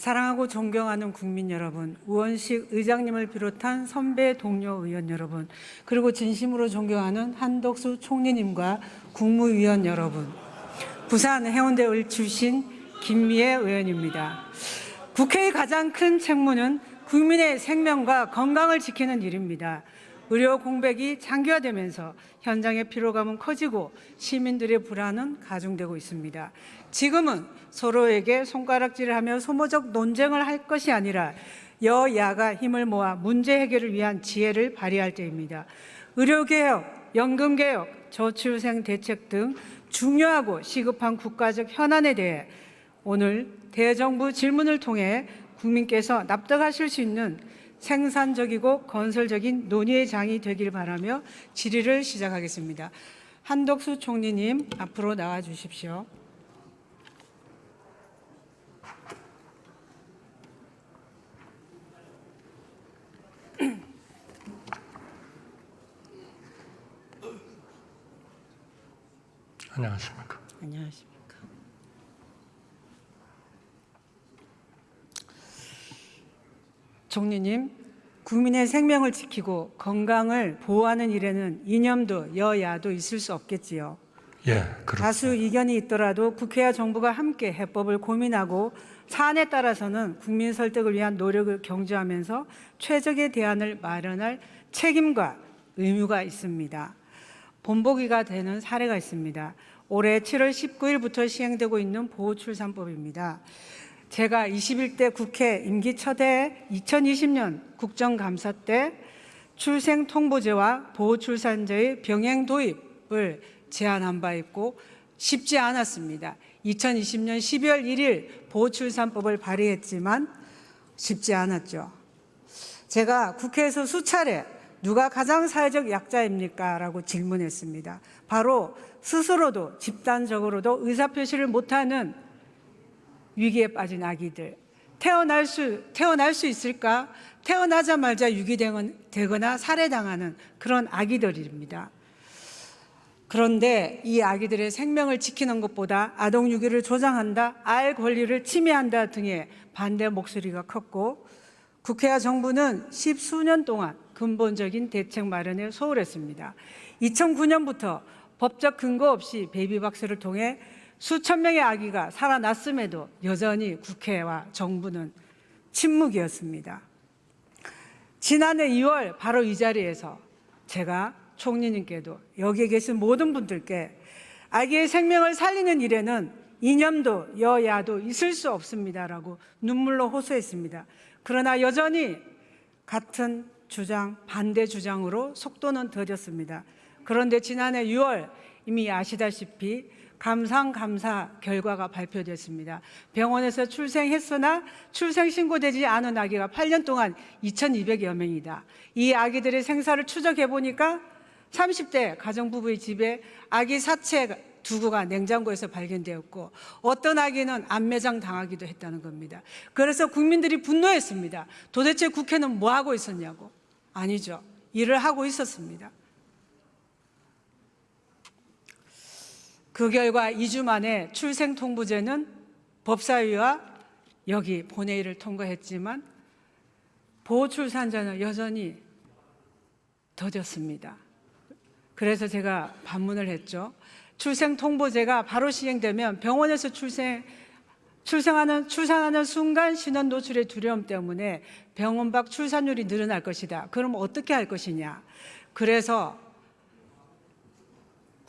사랑하고 존경하는 국민 여러분, 우원식 의장님을 비롯한 선배 동료 의원 여러분, 그리고 진심으로 존경하는 한덕수 총리님과 국무위원 여러분, 부산 해운대 을 출신 김미애 의원입니다. 국회의 가장 큰 책무는 국민의 생명과 건강을 지키는 일입니다. 의료 공백이 장기화되면서 현장의 피로감은 커지고 시민들의 불안은 가중되고 있습니다. 지금은 서로에게 손가락질하며 소모적 논쟁을 할 것이 아니라 여야가 힘을 모아 문제 해결을 위한 지혜를 발휘할 때입니다. 의료개혁, 연금개혁, 저출생 대책 등 중요하고 시급한 국가적 현안에 대해 오늘 대정부 질문을 통해 국민께서 납득하실 수 있는 생산적이고 건설적인 논의의 장이 되길 바라며 질의를 시작하겠습니다. 한덕수 총리님 앞으로 나와 주십시오. 안녕하십니까. 안녕하십니까. 총리님, 국민의 생명을 지키고 건강을 보호하는 일에는 이념도 여야도 있을 수 없겠지요. 예, 그렇 다수 이견이 있더라도 국회와 정부가 함께 해법을 고민하고 사안에 따라서는 국민 설득을 위한 노력을 경주하면서 최적의 대안을 마련할 책임과 의무가 있습니다. 본보기가 되는 사례가 있습니다. 올해 7월 19일부터 시행되고 있는 보호출산법입니다. 제가 21대 국회 임기 첫해 2020년 국정감사 때 출생 통보제와 보호출산제의 병행 도입을 제안한 바 있고 쉽지 않았습니다. 2020년 12월 1일 보호출산법을 발의했지만 쉽지 않았죠. 제가 국회에서 수차례 누가 가장 사회적 약자입니까? 라고 질문했습니다. 바로 스스로도 집단적으로도 의사표시를 못하는 위기에 빠진 아기들. 태어날 수, 태어날 수 있을까? 태어나자마자 유기되거나 살해당하는 그런 아기들입니다. 그런데 이 아기들의 생명을 지키는 것보다 아동 유기를 조장한다, 알 권리를 침해한다 등의 반대 목소리가 컸고 국회와 정부는 십수년 동안 근본적인 대책 마련에 소홀했습니다. 2009년부터 법적 근거 없이 베이비박스를 통해 수천 명의 아기가 살아났음에도 여전히 국회와 정부는 침묵이었습니다. 지난해 2월 바로 이 자리에서 제가 총리님께도 여기에 계신 모든 분들께 아기의 생명을 살리는 일에는 이념도 여야도 있을 수 없습니다라고 눈물로 호소했습니다. 그러나 여전히 같은 주장, 반대 주장으로 속도는 더뎠습니다. 그런데 지난해 6월 이미 아시다시피 감상 감사 결과가 발표됐습니다. 병원에서 출생했으나 출생 신고되지 않은 아기가 8년 동안 2,200여 명이다. 이 아기들의 생사를 추적해 보니까 30대 가정부부의 집에 아기 사체 두구가 냉장고에서 발견되었고 어떤 아기는 안매장 당하기도 했다는 겁니다. 그래서 국민들이 분노했습니다. 도대체 국회는 뭐 하고 있었냐고. 아니죠. 일을 하고 있었습니다. 그 결과 2주 만에 출생통보제는 법사위와 여기 본회의를 통과했지만 보호출산자는 여전히 더뎠습니다. 그래서 제가 반문을 했죠. 출생통보제가 바로 시행되면 병원에서 출생 출생하는 출산하는 순간 신원 노출의 두려움 때문에 병원 밖 출산율이 늘어날 것이다. 그럼 어떻게 할 것이냐? 그래서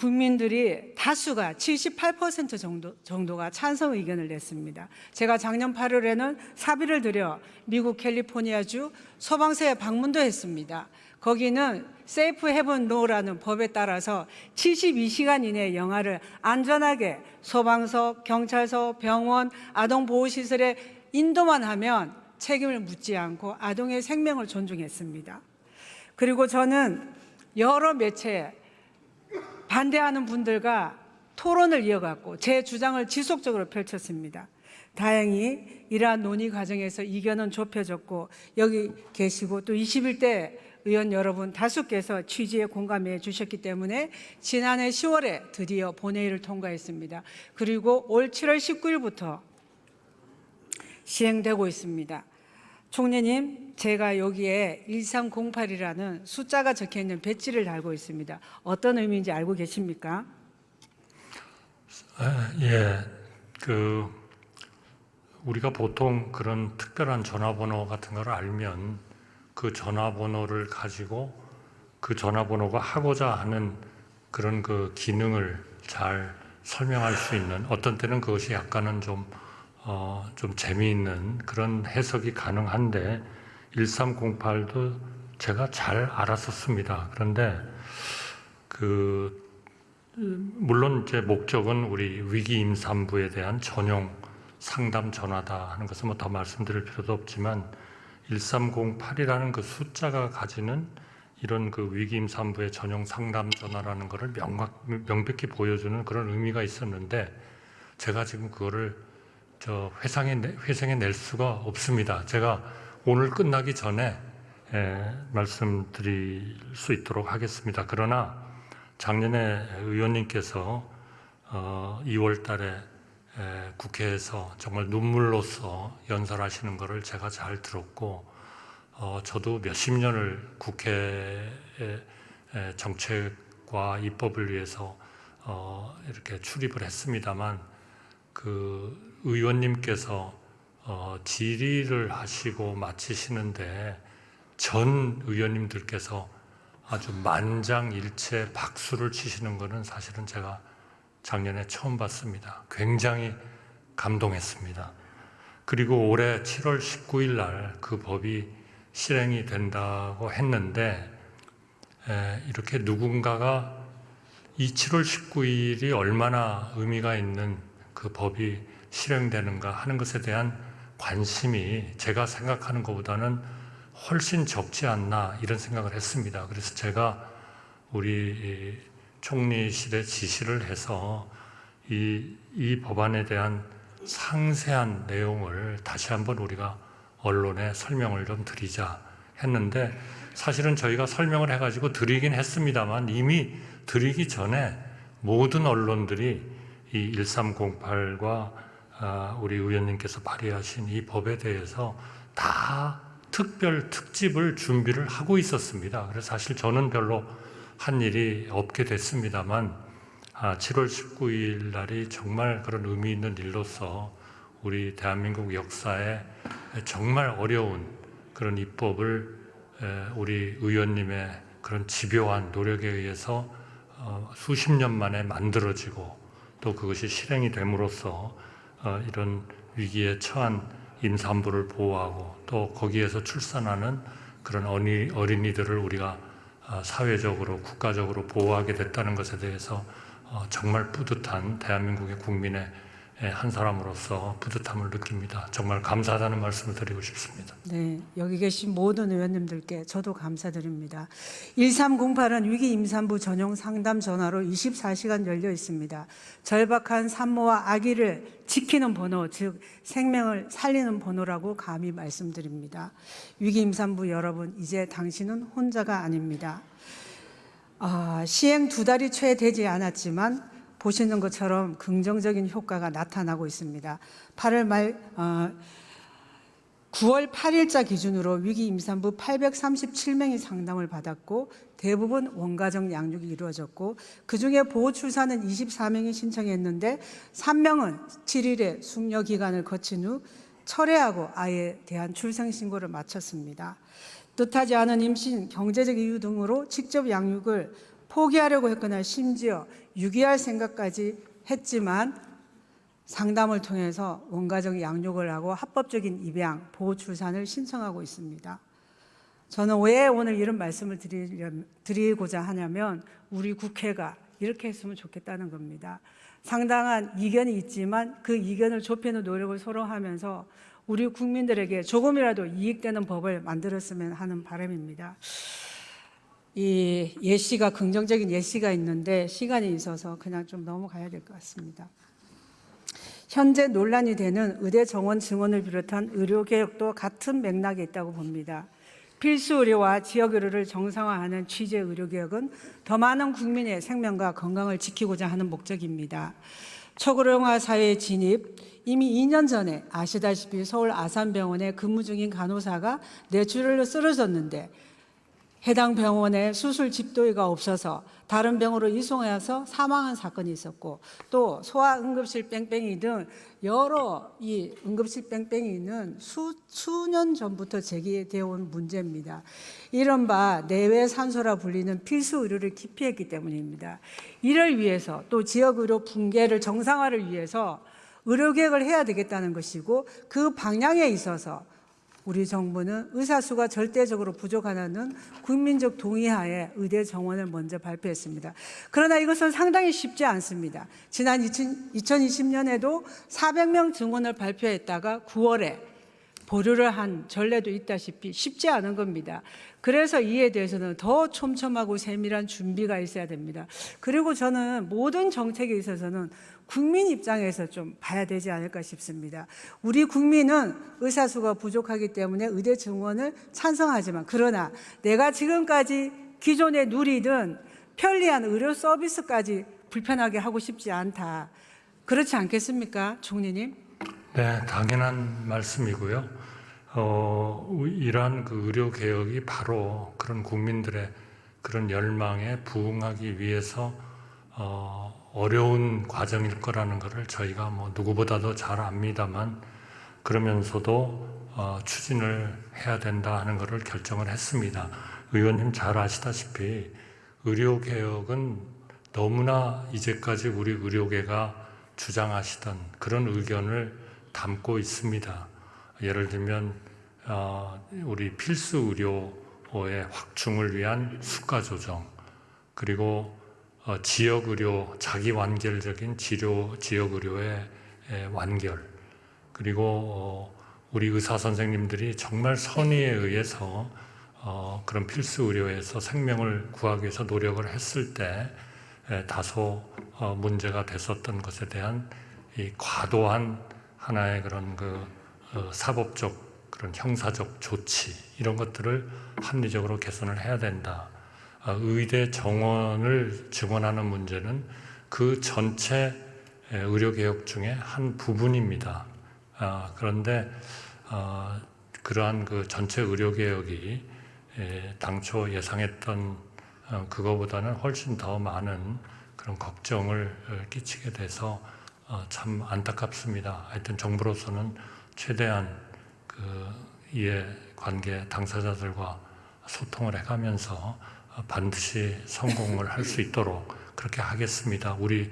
국민들이 다수가 78% 정도, 정도가 찬성 의견을 냈습니다. 제가 작년 8월에는 사비를 들여 미국 캘리포니아주 소방서에 방문도 했습니다. 거기는 세이프 헤븐 로라는 법에 따라서 72시간 이내 영아를 안전하게 소방서, 경찰서, 병원, 아동보호시설에 인도만 하면 책임을 묻지 않고 아동의 생명을 존중했습니다. 그리고 저는 여러 매체에 반대하는 분들과 토론을 이어갔고 제 주장을 지속적으로 펼쳤습니다. 다행히 이러한 논의 과정에서 이견은 좁혀졌고 여기 계시고 또 21대 의원 여러분 다수께서 취지에 공감해 주셨기 때문에 지난해 10월에 드디어 본회의를 통과했습니다. 그리고 올 7월 19일부터 시행되고 있습니다. 총리님, 제가 여기에 1308이라는 숫자가 적혀 있는 배지를 달고 있습니다. 어떤 의미인지 알고 계십니까? 아, 예, 그 우리가 보통 그런 특별한 전화번호 같은 걸 알면 그 전화번호를 가지고 그 전화번호가 하고자 하는 그런 그 기능을 잘 설명할 수 있는 어떤 때는 그것이 약간은 좀 어, 좀 재미있는 그런 해석이 가능한데 1308도 제가 잘 알았었습니다. 그런데 그 물론 제 목적은 우리 위기 임산부에 대한 전용 상담 전화다 하는 것은 뭐 더 말씀드릴 필요도 없지만 1308이라는 그 숫자가 가지는 이런 그 위기 임산부의 전용 상담 전화라는 것을 명확, 명백히 보여주는 그런 의미가 있었는데 제가 지금 그거를 저 회상에 내- 회생해 낼 수가 없습니다. 제가 오늘 끝나기 전에 예, 말씀드릴 수 있도록 하겠습니다. 그러나 작년에 의원님께서 어, 2월 달에 에, 국회에서 정말 눈물로써 연설하시는 것을 제가 잘 들었고 어, 저도 몇십 년을 국회의 에, 정책과 입법을 위해서 어, 이렇게 출입을 했습니다만 그 의원님께서 어, 질의를 하시고 마치시는데 전 의원님들께서 아주 만장일체 박수를 치시는 것은 사실은 제가 작년에 처음 봤습니다. 굉장히 감동했습니다. 그리고 올해 7월 19일 날 그 법이 실행이 된다고 했는데 에, 이렇게 누군가가 이 7월 19일이 얼마나 의미가 있는 그 법이 실행되는가 하는 것에 대한 관심이 제가 생각하는 것보다는 훨씬 적지 않나 이런 생각을 했습니다. 그래서 제가 우리 이 총리실에 지시를 해서 이, 이 법안에 대한 상세한 내용을 다시 한번 우리가 언론에 설명을 좀 드리자 했는데 사실은 저희가 설명을 해가지고 드리긴 했습니다만 이미 드리기 전에 모든 언론들이 이 1308과 아, 우리 의원님께서 발의하신 이 법에 대해서 다 특별 특집을 준비를 하고 있었습니다. 그래서 사실 저는 별로 한 일이 없게 됐습니다만 아, 7월 19일 날이 정말 그런 의미 있는 일로서 우리 대한민국 역사에 정말 어려운 그런 입법을 에, 우리 의원님의 그런 집요한 노력에 의해서 어, 수십 년 만에 만들어지고 또 그것이 실행이 됨으로써 어, 이런 위기에 처한 임산부를 보호하고 또 거기에서 출산하는 그런 어린이들을 우리가 어, 사회적으로 국가적으로 보호하게 됐다는 것에 대해서 어, 정말 뿌듯한 대한민국의 국민의 에, 한 사람으로서 뿌듯함을 느낍니다. 정말 감사하다는 말씀을 드리고 싶습니다. 네, 여기 계신 모든 의원님들께 저도 감사드립니다. 1308은 위기 임산부 전용 상담 전화로 24시간 열려 있습니다. 절박한 산모와 아기를 지키는 번호, 즉 생명을 살리는 번호라고 감히 말씀드립니다. 위기 임산부 여러분, 이제 당신은 혼자가 아닙니다. 아, 시행 두 달이 채 되지 않았지만 보시는 것처럼 긍정적인 효과가 나타나고 있습니다. 8월 말 어, 9월 8일자 기준으로 위기 임산부 837명이 상담을 받았고 대부분 원가정 양육이 이루어졌고 그중에 보호 출산은 24명이 신청했는데 3명은 7일의 숙려 기간을 거친 후 철회하고 아이에 대한 출생 신고를 마쳤습니다. 뜻하지 않은 임신, 경제적 이유 등으로 직접 양육을 포기하려고 했거나 심지어 유기할 생각까지 했지만 상담을 통해서 원가정 양육을 하고 합법적인 입양, 보호 출산을 신청하고 있습니다. 저는 왜 오늘 이런 말씀을 드리고자 하냐면 우리 국회가 이렇게 했으면 좋겠다는 겁니다. 상당한 이견이 있지만 그 이견을 좁히는 노력을 서로 하면서 우리 국민들에게 조금이라도 이익되는 법을 만들었으면 하는 바람입니다. 이 예시가 긍정적인 예시가 있는데 시간이 있어서 그냥 좀 넘어가야 될 것 같습니다. 현재 논란이 되는 의대 정원 증원을 비롯한 의료 개혁도 같은 맥락에 있다고 봅니다. 필수 의료와 지역 의료를 정상화하는 취재 의료 개혁은 더 많은 국민의 생명과 건강을 지키고자 하는 목적입니다. 초고령화 사회의 진입, 이미 2년 전에 아시다시피 서울 아산병원에 근무 중인 간호사가 뇌출혈로 쓰러졌는데 해당 병원에 수술 집도의가 없어서 다른 병으로 이송해서 사망한 사건이 있었고 또 소아 응급실 뺑뺑이 등 여러 이 응급실 뺑뺑이는 수, 수년 전부터 제기되어 온 문제입니다. 이른바 내외 산소라 불리는 필수 의료를 기피했기 때문입니다. 이를 위해서 또 지역 의료 붕괴를 정상화를 위해서 의료 계획을 해야 되겠다는 것이고 그 방향에 있어서 우리 정부는 의사 수가 절대적으로 부족하다는 국민적 동의하에 의대 정원을 먼저 발표했습니다. 그러나 이것은 상당히 쉽지 않습니다. 지난 2020년에도 400명 증원을 발표했다가 9월에 보류를 한 전례도 있다시피 쉽지 않은 겁니다. 그래서 이에 대해서는 더 촘촘하고 세밀한 준비가 있어야 됩니다. 그리고 저는 모든 정책에 있어서는 국민 입장에서 좀 봐야 되지 않을까 싶습니다. 우리 국민은 의사 수가 부족하기 때문에 의대 증원을 찬성하지만 그러나 내가 지금까지 기존에 누리던 편리한 의료 서비스까지 불편하게 하고 싶지 않다. 그렇지 않겠습니까, 총리님? 네, 당연한 말씀이고요. 어, 이러한 그 의료 개혁이 바로 그런 국민들의 그런 열망에 부응하기 위해서 어, 어려운 과정일 거라는 것을 저희가 뭐 누구보다도 잘 압니다만 그러면서도 어, 추진을 해야 된다 하는 것을 결정을 했습니다. 의원님 잘 아시다시피 의료 개혁은 너무나 이제까지 우리 의료계가 주장하시던 그런 의견을 담고 있습니다. 예를 들면 어, 우리 필수 의료의 확충을 위한 수가 조정 그리고 어, 지역 의료 자기 완결적인 치료 지역 의료의 에, 완결 그리고 어, 우리 의사 선생님들이 정말 선의에 의해서 어, 그런 필수 의료에서 생명을 구하기 위해서 노력을 했을 때 에, 다소 어, 문제가 됐었던 것에 대한 이 과도한 하나의 그런 그 어, 사법적 그런 형사적 조치 이런 것들을 합리적으로 개선을 해야 된다. 아, 의대 정원을 증원하는 문제는 그 전체 에, 의료 개혁 중에 한 부분입니다. 아, 그런데 어, 그러한 그 전체 의료 개혁이 에, 당초 예상했던 어, 그거보다는 훨씬 더 많은 그런 걱정을 어, 끼치게 돼서 어, 참 안타깝습니다. 하여튼 정부로서는 최대한 그 이해 관계 당사자들과 소통을 해가면서 어, 반드시 성공을 할 수 있도록 그렇게 하겠습니다. 우리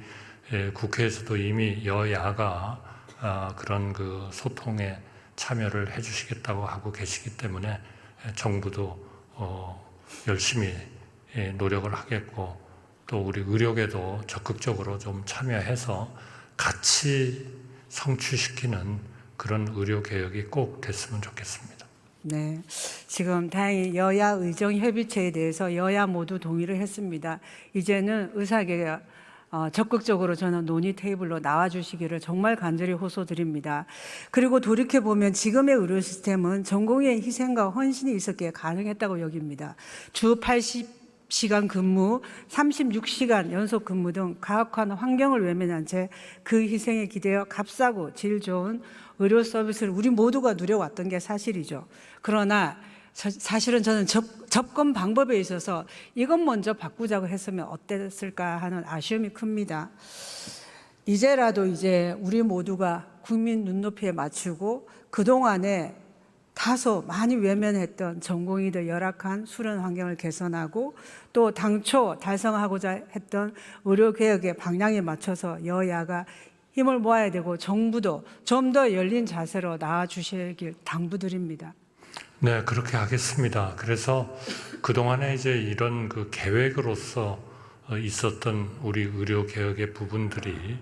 에, 국회에서도 이미 여야가 아, 그런 그 소통에 참여를 해주시겠다고 하고 계시기 때문에 에, 정부도 어, 열심히 예, 노력을 하겠고 또 우리 의료계도 적극적으로 좀 참여해서 같이 성취시키는 그런 의료 개혁이 꼭 됐으면 좋겠습니다. 네. 지금 다행히 여야 의정 협의체에 대해서 여야 모두 동의를 했습니다. 이제는 의사계가 어, 적극적으로 저는 논의 테이블로 나와 주시기를 정말 간절히 호소드립니다. 그리고 돌이켜 보면 지금의 의료 시스템은 전공의 희생과 헌신이 있었기에 가능했다고 여깁니다. 주 80 시간 근무, 36시간 연속 근무 등 가혹한 환경을 외면한 채 그 희생에 기대어 값싸고 질 좋은 의료 서비스를 우리 모두가 누려왔던 게 사실이죠. 그러나 사- 사실은 저는 접, 접근 방법에 있어서 이것 먼저 바꾸자고 했으면 어땠을까 하는 아쉬움이 큽니다. 이제라도 이제 우리 모두가 국민 눈높이에 맞추고 그동안에 다소 많이 외면했던 전공의들 열악한 수련 환경을 개선하고 또 당초 달성하고자 했던 의료 개혁의 방향에 맞춰서 여야가 힘을 모아야 되고 정부도 좀 더 열린 자세로 나와 주시길 당부드립니다. 네, 그렇게 하겠습니다. 그래서 그동안에 이제 이런 그 계획으로서 어, 있었던 우리 의료 개혁의 부분들이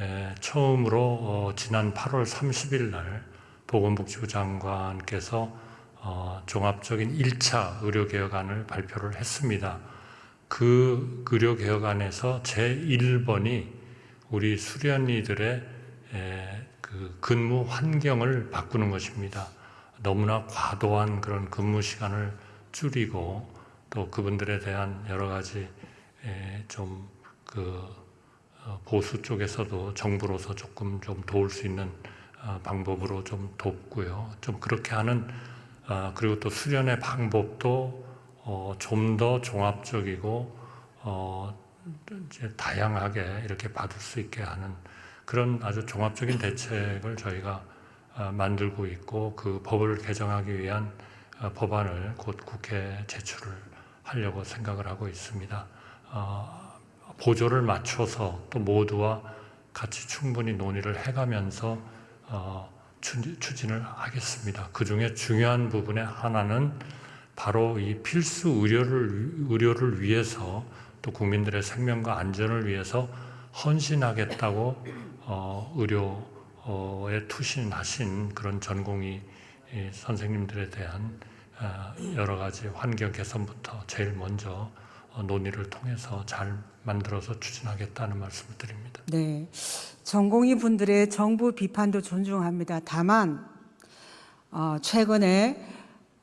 에, 처음으로 어, 지난 8월 30일 날 보건복지부 장관께서 어, 종합적인 1차 의료 개혁안을 발표를 했습니다. 그 의료 개혁안에서 제 1번이 우리 수련이들의 에, 그 근무 환경을 바꾸는 것입니다. 너무나 과도한 그런 근무 시간을 줄이고 또 그분들에 대한 여러 가지 좀그 어, 보수 쪽에서도 정부로서 조금 좀 도울 수 있는 어, 방법으로 좀 돕고요. 좀 그렇게 하는 아, 그리고 또 수련의 방법도 어, 좀더 종합적이고 어, 이제 다양하게 이렇게 받을 수 있게 하는 그런 아주 종합적인 대책을 저희가 아, 만들고 있고 그 법을 개정하기 위한 아, 법안을 곧 국회에 제출을 하려고 생각을 하고 있습니다. 어, 보조를 맞춰서 또 모두와 같이 충분히 논의를 해가면서 어, 추- 추진을 하겠습니다. 그 중에 중요한 부분의 하나는 바로 이 필수 의료를 의료를 위해서 또 국민들의 생명과 안전을 위해서 헌신하겠다고 어, 의료에 투신하신 그런 전공의 이 선생님들에 대한 어, 여러 가지 환경 개선부터 제일 먼저 어, 논의를 통해서 잘 만들어서 추진하겠다는 말씀을 드립니다. 네. 전공의 분들의 정부 비판도 존중합니다. 다만 어, 최근에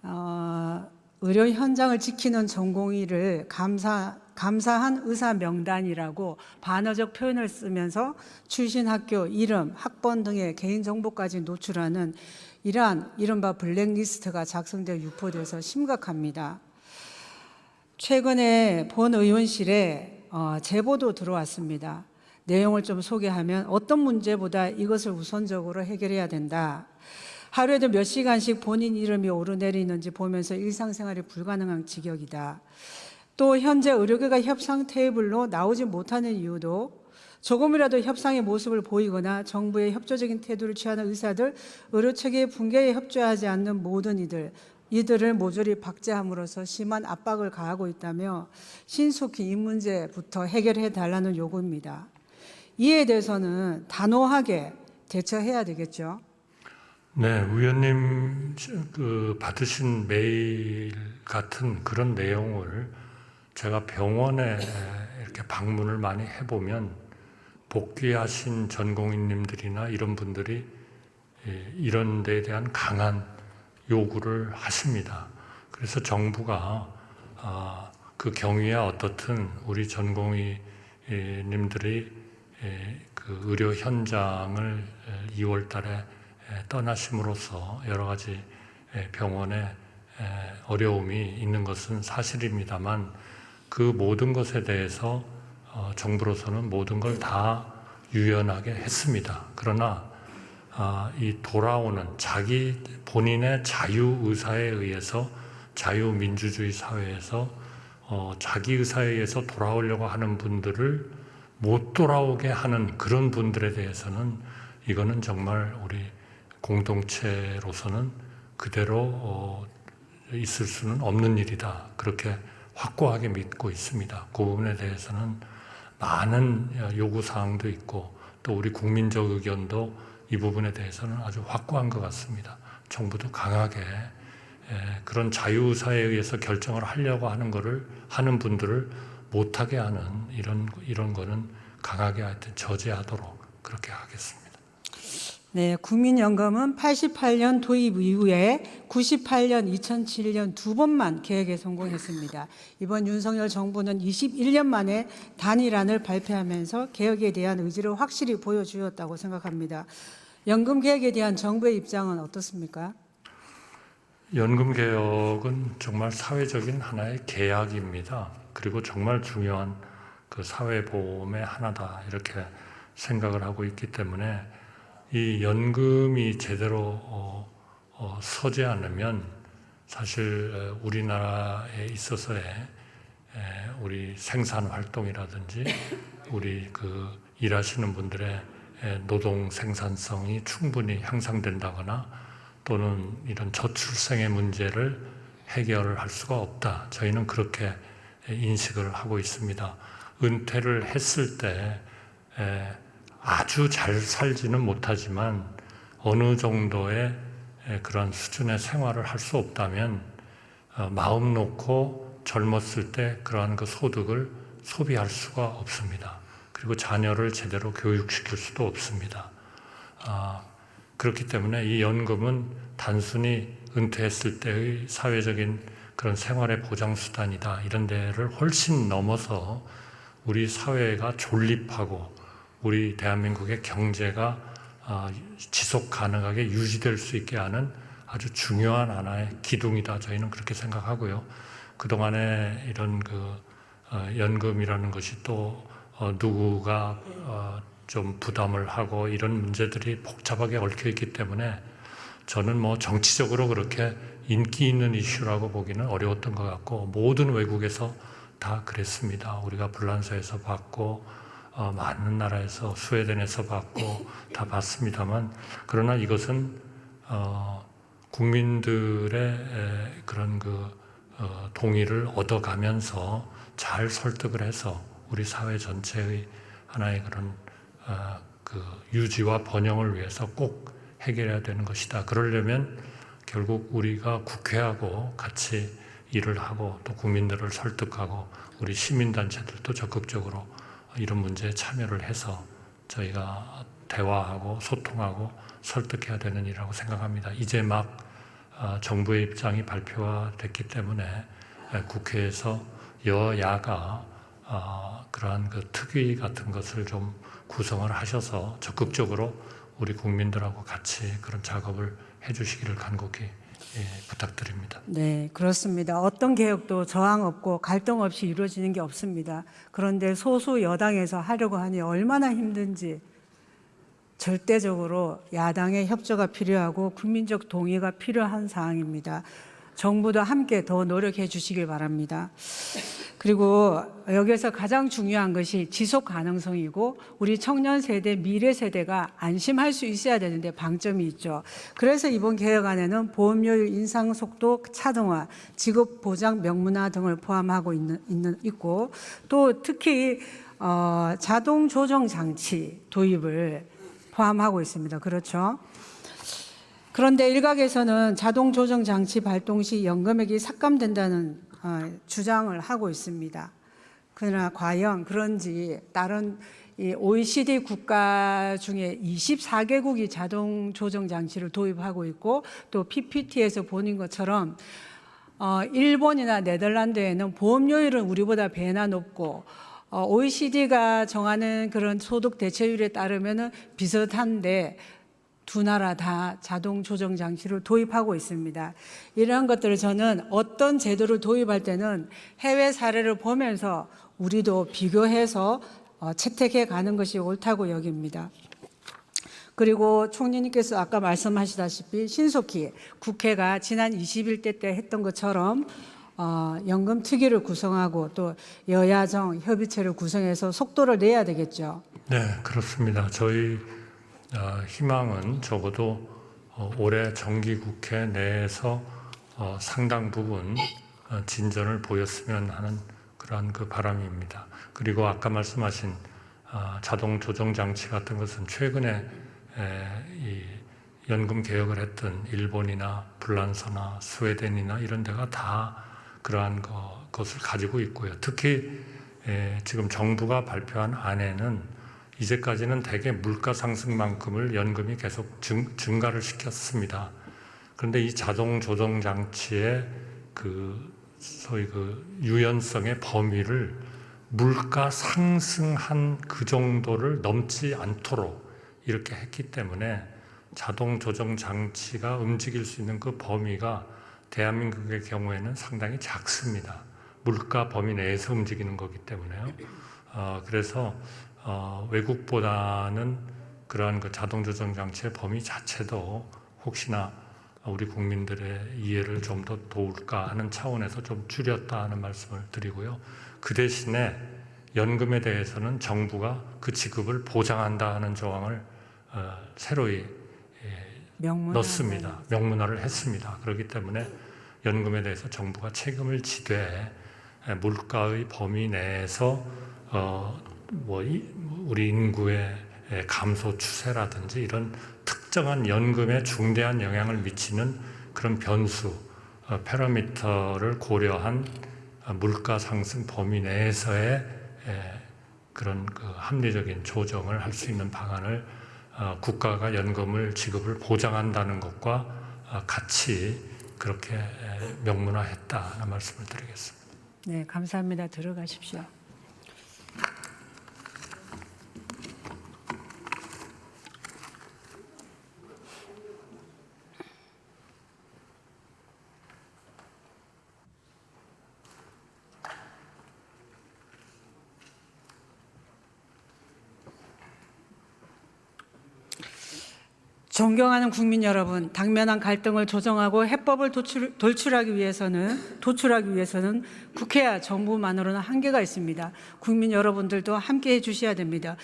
어, 의료 현장을 지키는 전공의를 감사 감사한 의사 명단이라고 반어적 표현을 쓰면서 출신 학교 이름, 학번 등의 개인 정보까지 노출하는 이러한 이른바 블랙리스트가 작성되어 유포돼서 심각합니다. 최근에 본 의원실에 어, 제보도 들어왔습니다. 내용을 좀 소개하면 어떤 문제보다 이것을 우선적으로 해결해야 된다. 하루에도 몇 시간씩 본인 이름이 오르내리는지 보면서 일상생활이 불가능한 지경이다. 또 현재 의료계가 협상 테이블로 나오지 못하는 이유도 조금이라도 협상의 모습을 보이거나 정부의 협조적인 태도를 취하는 의사들, 의료 체계의 붕괴에 협조하지 않는 모든 이들, 이들을 모조리 박제함으로써 심한 압박을 가하고 있다며 신속히 이 문제부터 해결해 달라는 요구입니다. 이에 대해서는 단호하게 대처해야 되겠죠. 네, 의원님 그 받으신 메일 같은 그런 내용을 제가 병원에 이렇게 방문을 많이 해보면 복귀하신 전공인님들이나 이런 분들이 예, 이런 데에 대한 강한 요구를 하십니다. 그래서 정부가 아, 그 경위야 어떻든 우리 전공의님들이 예, 그 의료 현장을 2월 달에 떠나심으로써 여러 가지 예, 병원에 어려움이 있는 것은 사실입니다만 그 모든 것에 대해서 어, 정부로서는 모든 걸 다 유연하게 했습니다. 그러나 아, 이 돌아오는 자기 본인의 자유 의사에 의해서 자유 민주주의 사회에서 어, 자기 의사에 의해서 돌아오려고 하는 분들을 못 돌아오게 하는 그런 분들에 대해서는 이거는 정말 우리 공동체로서는 그대로 어, 있을 수는 없는 일이다. 그렇게 확고하게 믿고 있습니다. 그 부분에 대해서는 많은 요구 사항도 있고 또 우리 국민적 의견도 이 부분에 대해서는 아주 확고한 것 같습니다. 정부도 강하게 예, 그런 자유의사에 의해서 결정을 하려고 하는 것을 하는 분들을 못하게 하는 이런 이런 거는 강하게 하여튼 저지하도록 그렇게 하겠습니다. 네, 국민연금은 88년 도입 이후에 98년, 2007년 두 번만 계획에 성공했습니다. 이번 윤석열 정부는 21년 만에 단일안을 발표하면서 개혁에 대한 의지를 확실히 보여주었다고 생각합니다. 연금 개혁에 대한 정부의 입장은 어떻습니까? 연금 개혁은 정말 사회적인 하나의 계약입니다. 그리고 정말 중요한 그 사회 보험의 하나다 이렇게 생각을 하고 있기 때문에 이 연금이 제대로 어, 어, 서지 않으면 사실 어, 우리나라에 있어서의 에, 우리 생산 활동이라든지 우리 그 일하시는 분들의 에, 노동 생산성이 충분히 향상된다거나 또는 이런 저출생의 문제를 해결을 할 수가 없다. 저희는 그렇게 인식을 하고 있습니다. 은퇴를 했을 때 에, 아주 잘 살지는 못하지만 어느 정도의 에, 그런 수준의 생활을 할 수 없다면 어, 마음 놓고 젊었을 때 그러한 그 소득을 소비할 수가 없습니다. 그리고 자녀를 제대로 교육시킬 수도 없습니다. 아, 그렇기 때문에 이 연금은 단순히 은퇴했을 때의 사회적인 그런 생활의 보장 수단이다 이런 데를 훨씬 넘어서 우리 사회가 존립하고 우리 대한민국의 경제가 아, 지속 가능하게 유지될 수 있게 하는 아주 중요한 하나의 기둥이다. 저희는 그렇게 생각하고요. 그동안에 이런 그 어, 연금이라는 것이 또 어, 누구가 어, 좀 부담을 하고 이런 문제들이 복잡하게 얽혀 있기 때문에 저는 뭐 정치적으로 그렇게 인기 있는 이슈라고 보기는 어려웠던 것 같고 모든 외국에서 다 그랬습니다. 우리가 불란서에서 봤고 어, 많은 나라에서 스웨덴에서 봤고 다 봤습니다만 그러나 이것은 어, 국민들의 에, 그런 그 어, 동의를 얻어가면서 잘 설득을 해서 우리 사회 전체의 하나의 그런 어, 그 유지와 번영을 위해서 꼭 해결해야 되는 것이다. 그러려면 결국 우리가 국회하고 같이 일을 하고 또 국민들을 설득하고 우리 시민단체들도 적극적으로 이런 문제에 참여를 해서 저희가 대화하고 소통하고 설득해야 되는 일이라고 생각합니다. 이제 막 아, 정부의 입장이 발표가 됐기 때문에 에, 국회에서 여야가 아, 그러한 그 특위 같은 것을 좀 구성을 하셔서 적극적으로 우리 국민들하고 같이 그런 작업을 해주시기를 간곡히 예, 부탁드립니다. 네, 그렇습니다. 어떤 개혁도 저항 없고 갈등 없이 이루어지는 게 없습니다. 그런데 소수 여당에서 하려고 하니 얼마나 힘든지 절대적으로 야당의 협조가 필요하고 국민적 동의가 필요한 사항입니다. 정부도 함께 더 노력해 주시길 바랍니다. 그리고 여기서 가장 중요한 것이 지속 가능성이고 우리 청년 세대, 미래 세대가 안심할 수 있어야 되는데 방점이 있죠. 그래서 이번 개혁안에는 보험료율 인상 속도 차등화, 직업 보장 명문화 등을 포함하고 있는, 있는 있고 또 특히 어, 자동 조정 장치 도입을 포함하고 있습니다. 그렇죠? 그런데 일각에서는 자동 조정 장치 발동 시 연금액이 삭감된다는 어, 주장을 하고 있습니다. 그러나 과연 그런지 다른 이 OECD 국가 중에 24개국이 자동 조정 장치를 도입하고 있고 또 PPT에서 보는 것처럼 어, 일본이나 네덜란드에는 보험료율은 우리보다 배나 높고 어, OECD가 정하는 그런 소득 대체율에 따르면은 비슷한데 두 나라 다 자동 조정 장치를 도입하고 있습니다. 이러한 것들을 저는 어떤 제도를 도입할 때는 해외 사례를 보면서 우리도 비교해서 어, 채택해 가는 것이 옳다고 여깁니다. 그리고 총리님께서 아까 말씀하시다시피 신속히 국회가 지난 21대 때 했던 것처럼 어, 연금 특위를 구성하고 또 여야정 협의체를 구성해서 속도를 내야 되겠죠. 네, 그렇습니다. 저희 어, 희망은 적어도 어, 올해 정기국회 내에서 어, 상당 부분 어, 진전을 보였으면 하는 그러한 그 바람입니다. 그리고 아까 말씀하신 아, 자동 조정 장치 같은 것은 최근에 에, 이 연금 개혁을 했던 일본이나 불란서나 스웨덴이나 이런 데가 다 그러한 거, 것을 가지고 있고요. 특히 에, 지금 정부가 발표한 안에는 이제까지는 대개 물가 상승만큼을 연금이 계속 증, 증가를 시켰습니다. 그런데 이 자동 조정 장치의 그 소위 그 유연성의 범위를 물가 상승한 그 정도를 넘지 않도록 이렇게 했기 때문에 자동 조정 장치가 움직일 수 있는 그 범위가 대한민국의 경우에는 상당히 작습니다. 물가 범위 내에서 움직이는 거기 때문에요. 어, 그래서 어, 외국보다는 그러한 그 자동 조정 장치의 범위 자체도 혹시나 우리 국민들의 이해를 좀 더 도울까 하는 차원에서 좀 줄였다 하는 말씀을 드리고요. 그 대신에 연금에 대해서는 정부가 그 지급을 보장한다 하는 조항을 어, 새로이 명문 넣습니다. 명문화를 했습니다. 그렇기 때문에 연금에 대해서 정부가 책임을 지되 에, 물가의 범위 내에서 어, 뭐 이, 우리 인구의 에, 감소 추세라든지 이런 특정한 연금에 중대한 영향을 미치는 그런 변수, 어, 패러미터를 고려한 어, 물가 상승 범위 내에서의 에, 그런 그 합리적인 조정을 할 수 있는 방안을 어, 국가가 연금을 지급을 보장한다는 것과 어, 같이 그렇게 에, 명문화했다는 말씀을 드리겠습니다. 네, 감사합니다. 들어가십시오. 존경하는 국민 여러분, 당면한 갈등을 조정하고 해법을 도출, 돌출하기 위해서는 도출하기 위해서는 국회와 정부만으로는 한계가 있습니다. 국민 여러분들도 함께 해 주셔야 됩니다.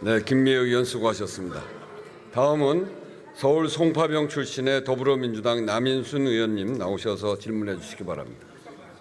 네, 김미애 의원 수고하셨습니다. 다음은 서울 송파병 출신의 더불어민주당 남인순 의원님 나오셔서 질문해 주시기 바랍니다.